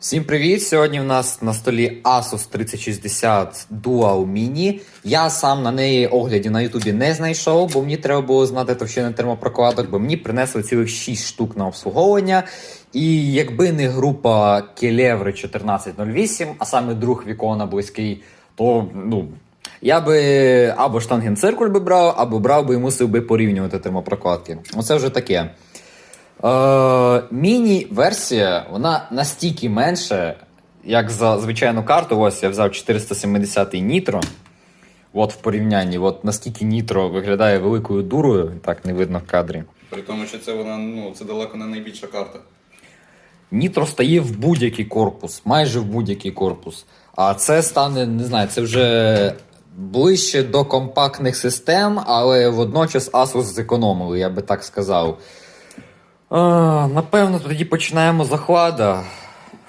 Всім привіт! Сьогодні в нас на столі Asus 3060 Dual Mini. Я сам на неї огляді на Ютубі не знайшов, бо мені треба було знати товщину термопрокладок, бо мені принесли цілих 6 штук на обслуговування. І якби не група Келеври 1408, а саме друг Вікона близький, то ну. Я би або штангенциркуль би брав, або брав би і мусив би порівнювати термопрокладки. Оце вже таке. Е, Міні-версія, вона настільки менше, як за звичайну карту. Ось я взяв 470 Nitro. От в порівнянні, от наскільки Nitro виглядає великою дурою, так не видно в кадрі. При тому, що це вона ну це далеко не найбільша карта. Nitro стає в будь-який корпус, майже в будь-який корпус. А це стане, не знаю, це вже ближче до компактних систем, але водночас Asus зекономили, я би так сказав. А, напевно, тоді починаємо з охлада.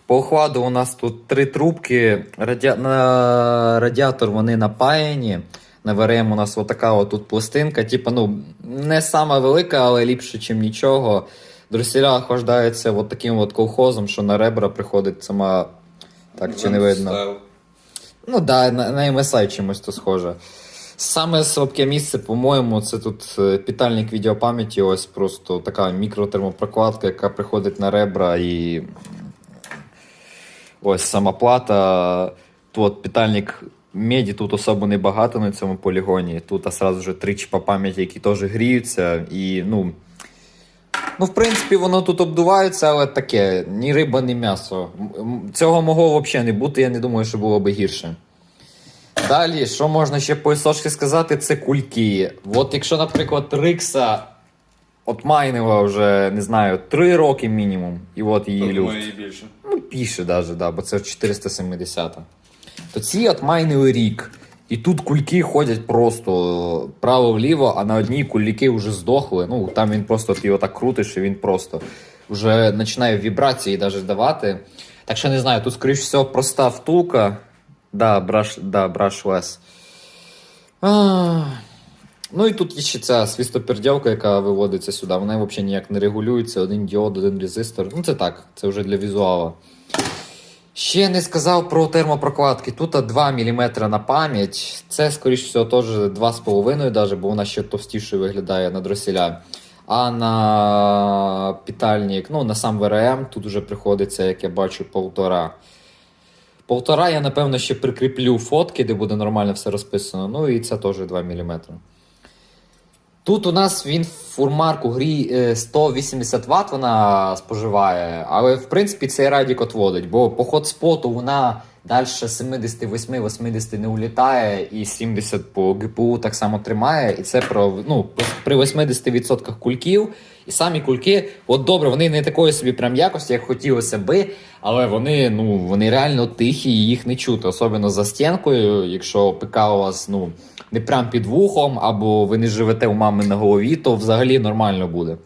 По охладу у нас тут три трубки. Раді... На радіатор вони напаяні. На ВРМ у нас отака от тут пластинка. Типа, ну, не сама велика, але ліпше, ніж нічого. Друсіля охлаждаються от таким от колхозом, що на ребра приходить сама. Так, чи не видно? Ну да, на, на MSI чимось то схоже. Саме слабке місце, по-моєму, це тут е, питальник відеопам'яті, ось просто така мікротермопрокладка, яка приходить на ребра і. Ось сама плата. Тут питальник меді тут особо небагато на цьому полігоні. Тут а сразу вже три чіпа пам'яті, які теж гріються. І, ну, Ну, в принципі, воно тут обдувається, але таке, ні риба, ні м'ясо. Цього могло взагалі не бути, я не думаю, що було би гірше. Далі, що можна ще по істочці сказати, це кульки. От якщо, наприклад, Рикса от майнила вже, не знаю, 3 роки мінімум, і от її люфт. має і більше. Ну, більше даже, да, бо це 470. То ці от майнили рік. І тут кульки ходять просто право-вліво, а на одній кульки вже здохли. Ну, там він просто ти його так крутиш, і він просто вже починає вібрації навіть давати. Так що не знаю, тут, скоріш всього, проста втулка. Да, браш, да, brushless. А, Ну і тут є ще ця свістоперділка, яка виводиться сюди. Вона взагалі ніяк не регулюється. Один діод, один резистор. Ну це так, це вже для візуала. Ще не сказав про термопрокладки. Тут 2 мм на пам'ять. Це, скоріш всього, теж 2,5, даже, бо вона ще товстіше виглядає на дросіля. А на питальник, ну на сам ВРМ, тут вже приходиться, як я бачу, полтора. Полтора я, напевно, ще прикріплю фотки, де буде нормально все розписано. Ну і це теж 2 мм. Тут у нас він фурмарку грі е, 180 Вт вона споживає, але в принципі цей радік отводить, бо по хотспоту вона далі 78-80 не улітає, і 70 по ГПУ так само тримає. І це про ну, при 80% кульків. І самі кульки, от добре, вони не такої собі прям якості, як хотілося би, але вони, ну, вони реально тихі і їх не чути, особливо за стінкою, якщо ПК у вас ну, не прям під вухом, або ви не живете у мами на голові, то взагалі нормально буде.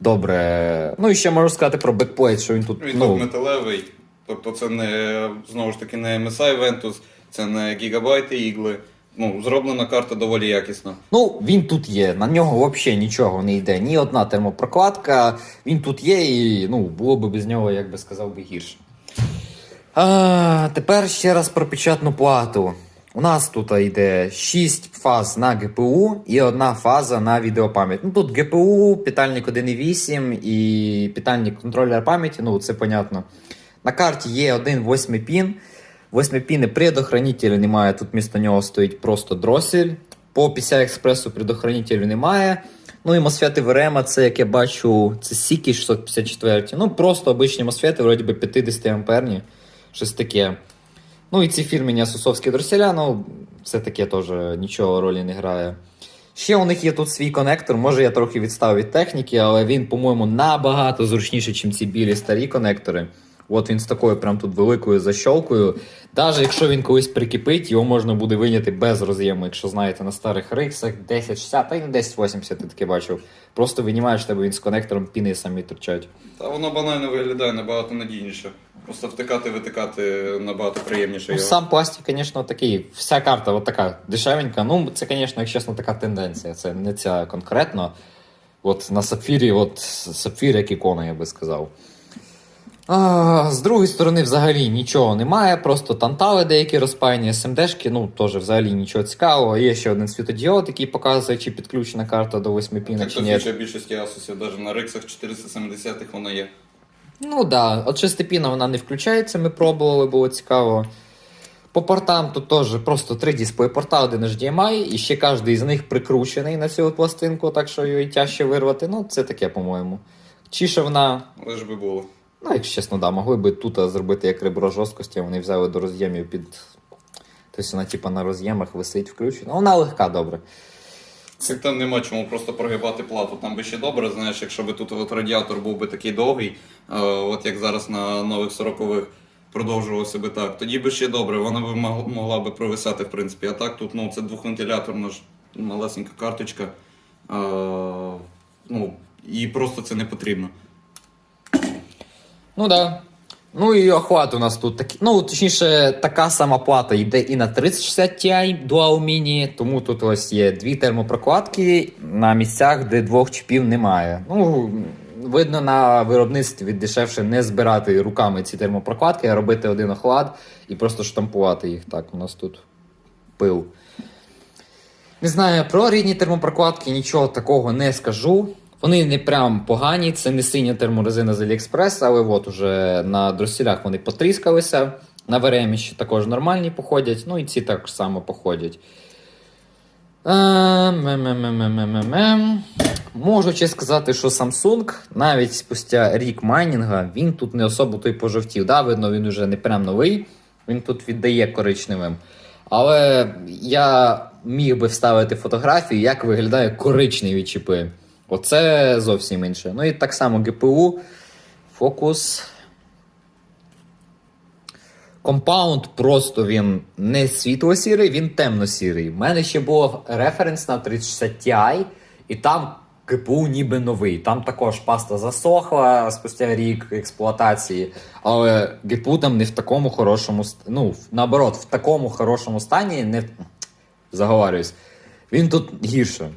Добре. Ну і ще можу сказати про бекплейт, що він тут. Він ну, тут металевий. Тобто це не знову ж таки не MSI Ventus, це не гігабайти ігли. Ну, зроблена карта доволі якісна. Ну, він тут є. На нього взагалі нічого не йде. Ні одна термопрокладка. Він тут є, і ну, було б без нього, як би сказав би, гірше. А, тепер ще раз про печатну плату. У нас тут йде 6 фаз на ГПУ і одна фаза на відеопам'ять. Ну тут ГПУ, питальник 1.8 і питальник контролер пам'яті, ну це понятно. На карті є один 8 пін. 8 піни предохранителю немає, тут вмісто нього стоїть просто дросель. По PCI експресу предохранителю немає. Ну і мосфети ВРМ, це як я бачу, це Сікі 654. Ну просто обичні мосфети, вроді би 50 амперні, щось таке. Ну і ці фірмені асусовські дроселя, ну це таке теж нічого ролі не грає. Ще у них є тут свій конектор. Може я трохи відстав від техніки, але він, по-моєму, набагато зручніший, ніж ці білі старі конектори. От він з такою прям тут великою защолкою. Навіть якщо він колись прикипить, його можна буде виняти без роз'єму, якщо знаєте, на старих риксах 1060, та й на 1080 ти таке бачив. Просто винімаєш тебе він з конектором, піни самі торчать. Та воно банально виглядає набагато надійніше. Просто втикати, витикати набагато приємніше Ну, його. сам пластик, звісно, такий. Вся карта от така дешевенька. Ну, це, звісно, як чесно, така тенденція. Це не ця конкретно. От на сапфірі, от сапфір як ікона, я би сказав. А, з другої сторони, взагалі нічого немає, просто тантали деякі розпаяні, SMD-шки, ну теж взагалі нічого цікавого. Є ще один світодіод, який показує, чи підключена карта до 8 піна, Так чи ні. фіча більшості Asus, навіть на Rixах 470-х вона є. Ну да, от шестипіна вона не включається, ми пробували, було цікаво. По портам тут теж просто три дисплей порта, один HDMI, і ще кожен з них прикручений на цю пластинку, так що її тяжче вирвати. Ну, це таке, по-моєму. Чи ще вона, ж би було. Ну, якщо чесно, да, могли би тут зробити як ребро жорсткості, вони взяли до роз'ємів під. Тобто вона, типу, на роз'ємах висить включена. Ну, Вона легка, добре. Так там нема чому просто прогибати плату. Там би ще добре, знаєш, якщо би тут от радіатор був би такий довгий, е, от як зараз на нових 40-х продовжувався би так. Тоді би ще добре, вона мог- могла би провисати, в принципі. А так тут ну, це двохвентиляторна ж малесенька карточка. Е, ну, і просто це не потрібно. Ну да. Ну і охват у нас тут такий. Ну, точніше, така сама плата йде і на 3060 Ti Dual Mini, тому тут ось є дві термопрокладки на місцях, де двох чіпів немає. Ну, видно на виробництві дешевше не збирати руками ці термопрокладки, а робити один охлад і просто штампувати їх. Так, у нас тут пил. Не знаю, про рідні термопрокладки нічого такого не скажу. Вони не прям погані, це не синя терморезина з AliExpress, але от уже на дросілях вони потріскалися. На ВРМ ще також нормальні походять, ну і ці так само походять. Е. Можу ще сказати, що Samsung навіть спустя рік майнінга він тут не особо той пожовтів. Да, видно, він уже не прям новий, він тут віддає коричневим. Але я міг би вставити фотографію, як виглядає коричневі чіпи. Оце зовсім інше. Ну і так само GPU, фокус. Компаунд просто він не світло-сірий, він темно-сірий. У мене ще був референс на 3060 Ti, і там КПУ ніби новий. Там також паста засохла спустя рік експлуатації, але ГПУ там не в такому хорошому Ну, наоборот, в такому хорошому стані не заговарююсь. Він тут гірше.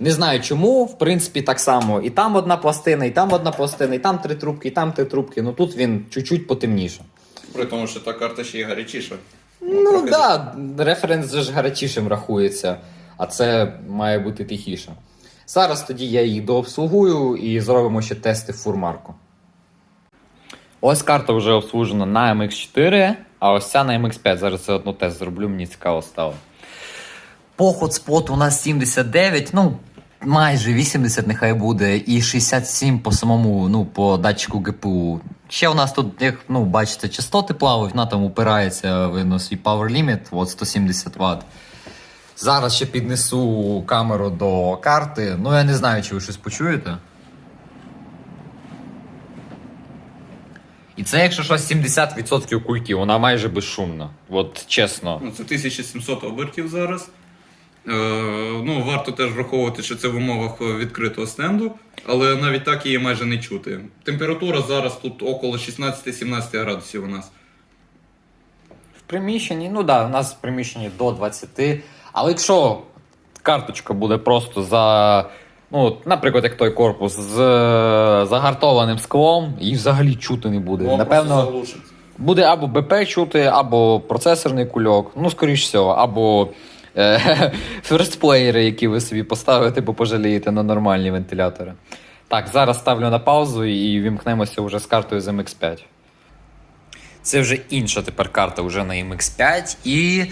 Не знаю чому, в принципі, так само. І там одна пластина, і там одна пластина, і там три трубки, і там три трубки. Ну тут він чуть-чуть потемніше. При тому, що та карта ще й гарячіша. Ну так, да, референс же ж гарячішим рахується, а це має бути тихіше. Зараз тоді я її дообслугую і зробимо ще тести в фурмарку. Ось карта вже обслужена на MX4, а ось ця на MX5. Зараз я одну тест зроблю, мені цікаво стало. По хотспоту у нас 79, ну майже 80 нехай буде, і 67 по самому, ну, по датчику ГПУ. Ще у нас тут, як ну, бачите, частоти плавають, вона там упирається, видно, свій power limit, от 170 Вт. Зараз ще піднесу камеру до карти. Ну, я не знаю, чи ви щось почуєте. І це, якщо щось 70% кульки, вона майже безшумна. От чесно. Ну, це 1700 обертів зараз. Е, ну, варто теж враховувати, що це в умовах відкритого стенду, але навіть так її майже не чути. Температура зараз тут около 16-17 градусів у нас. В приміщенні, ну так, да, у нас в приміщенні до 20. Але якщо карточка буде просто за. Ну, наприклад, як той корпус з е, загартованим склом, її взагалі чути не буде. О, Напевно, буде або БП чути, або процесорний кульок, ну, скоріш всього, або ферстплеєри, які ви собі поставите, бо пожалієте на нормальні вентилятори. Так, зараз ставлю на паузу і вімкнемося вже з картою з MX5. Це вже інша тепер карта вже на MX5. І,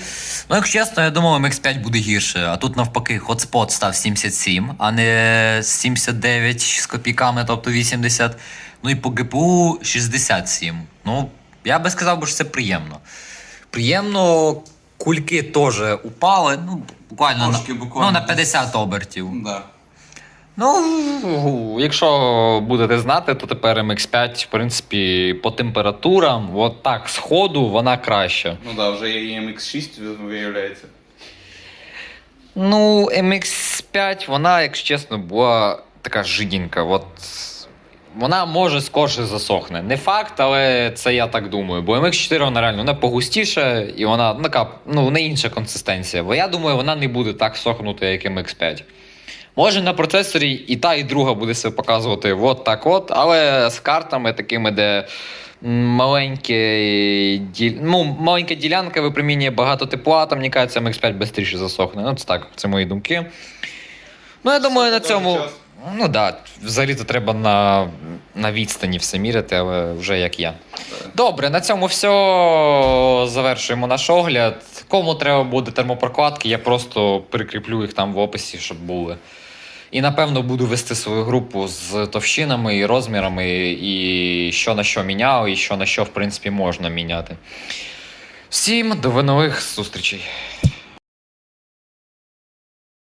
ну, якщо чесно, я думав, MX5 буде гірше. А тут навпаки, хотспот став 77, а не 79 з копійками, тобто 80. Ну і по ГПУ 67. Ну, я би сказав, що це приємно. Приємно, кульки теж упали. Ну, буквально, Трошки, на, буквально ну, на десь. 50 обертів. Да. Ну, якщо будете знати, то тепер MX5, в принципі, по температурам, от так, з ходу, вона краща. Ну да, вже є і MX6, виявляється. Ну, MX5, вона, якщо чесно, була така жиденька. От вона може скорше засохне. Не факт, але це я так думаю. Бо MX4 вона реально вона погустіша і вона ну, така, ну, не інша консистенція. Бо я думаю, вона не буде так сохнути, як MX5. Може на процесорі і та, і друга буде себе показувати от так от, але з картами такими, де м, маленьке, ді... ну, маленька ділянка випромінює багато тепла, там, мені кажеться, MX5 швидше засохне. Ну, це так, це мої думки. Ну, я думаю, на цьому. Ну так, да, взагалі-то треба на, на відстані все міряти, але вже як я. Добре, на цьому все. Завершуємо наш огляд. Кому треба буде термопрокладки, я просто прикріплю їх там в описі, щоб були. І напевно буду вести свою групу з товщинами і розмірами, і що на що міняв, і що на що, в принципі, можна міняти. Всім до нових зустрічей!